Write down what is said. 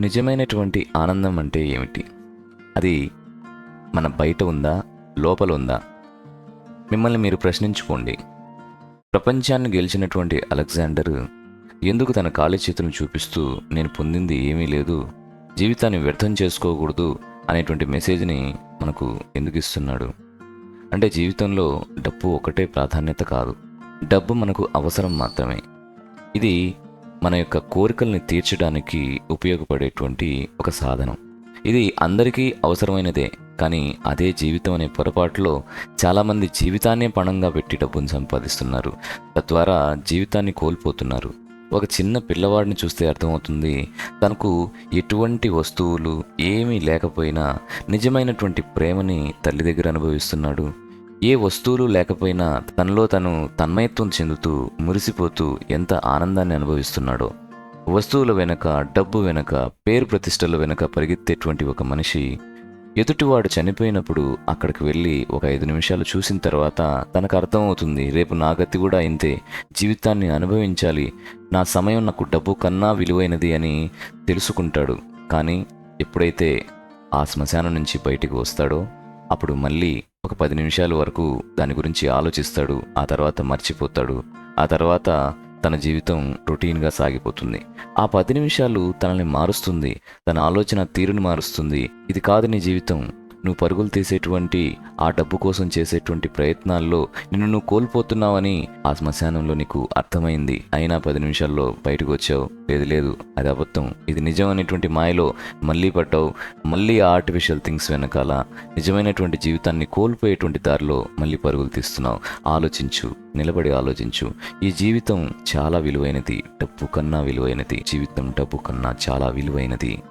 నిజమైనటువంటి ఆనందం అంటే ఏమిటి? అది మన బయట ఉందా? లోపల ఉందా? మిమ్మల్ని మీరు ప్రశ్నించుకోండి. ప్రపంచాన్ని గెలిచినటువంటి అలెగ్జాండర్ ఎందుకు తన ఖాళీ చేతులను చూపిస్తూ నేను పొందింది ఏమీ లేదు జీవితాన్ని వ్యర్థం చేసుకోకూడదు అనేటువంటి మెసేజ్ని మనకు ఎందుకు ఇస్తున్నాడు? అంటే జీవితంలో డబ్బు ఒకటే ప్రాధాన్యత కాదు. డబ్బు మనకు అవసరం మాత్రమే. ఇది మన యొక్క కోరికల్ని తీర్చడానికి ఉపయోగపడేటువంటి ఒక సాధనం. ఇది అందరికీ అవసరమైనదే కానీ అదే జీవితం అనే పొరపాటులో చాలామంది జీవితాన్నే పణంగా పెట్టి డబ్బును సంపాదిస్తున్నారు. తద్వారా జీవితాన్ని కోల్పోతున్నారు. ఒక చిన్న పిల్లవాడిని చూస్తే అర్థమవుతుంది తనకు ఎటువంటి వస్తువులు ఏమీ లేకపోయినా నిజమైనటువంటి ప్రేమని తల్లి దగ్గర అనుభవిస్తున్నాడు. ఏ వస్తువులు లేకపోయినా తనలో తను తన్మయత్వం చెందుతూ మురిసిపోతూ ఎంత ఆనందాన్ని అనుభవిస్తున్నాడో. వస్తువుల వెనక డబ్బు వెనక పేరు ప్రతిష్టల వెనక పరిగెత్తేటువంటి ఒక మనిషి ఎదుటివాడు చనిపోయినప్పుడు అక్కడికి వెళ్ళి ఒక ఐదు నిమిషాలు చూసిన తర్వాత తనకు అర్థమవుతుంది రేపు నా గతి కూడా ఇంతే. జీవితాన్ని అనుభవించాలి. నా సమయం నాకు డబ్బు కన్నా విలువైనది అని తెలుసుకుంటాడు. కానీ ఎప్పుడైతే ఆ శ్మశానం నుంచి బయటికి వస్తాడో అప్పుడు మళ్ళీ ఒక పది నిమిషాల వరకు దాని గురించి ఆలోచిస్తాడు ఆ తర్వాత మర్చిపోతాడు ఆ తర్వాత తన జీవితం రొటీన్గా సాగిపోతుంది. ఆ పది నిమిషాలు తనని మారుస్తుంది తన ఆలోచన తీరును మారుస్తుంది. ఇది కాదు నీ జీవితం. నువ్వు పరుగులు తీసేటువంటి ఆ డబ్బు కోసం చేసేటువంటి ప్రయత్నాల్లో నిన్ను నువ్వు కోల్పోతున్నావని ఆ శ్మశానంలో నీకు అర్థమైంది. అయినా పది నిమిషాల్లో బయటకు వచ్చావు లేదు లేదు అది అబద్ధం. ఇది నిజం అనేటువంటి మాయలో మళ్ళీ పట్టావు మళ్ళీ ఆ ఆర్టిఫిషియల్ థింగ్స్ వెనకాల నిజమైనటువంటి జీవితాన్ని కోల్పోయేటువంటి దారిలో మళ్ళీ పరుగులు తీస్తున్నావు. ఆలోచించు నిలబడి ఆలోచించు. ఈ జీవితం చాలా విలువైనది. డబ్బు కన్నా విలువైనది. జీవితం డబ్బు కన్నా చాలా విలువైనది.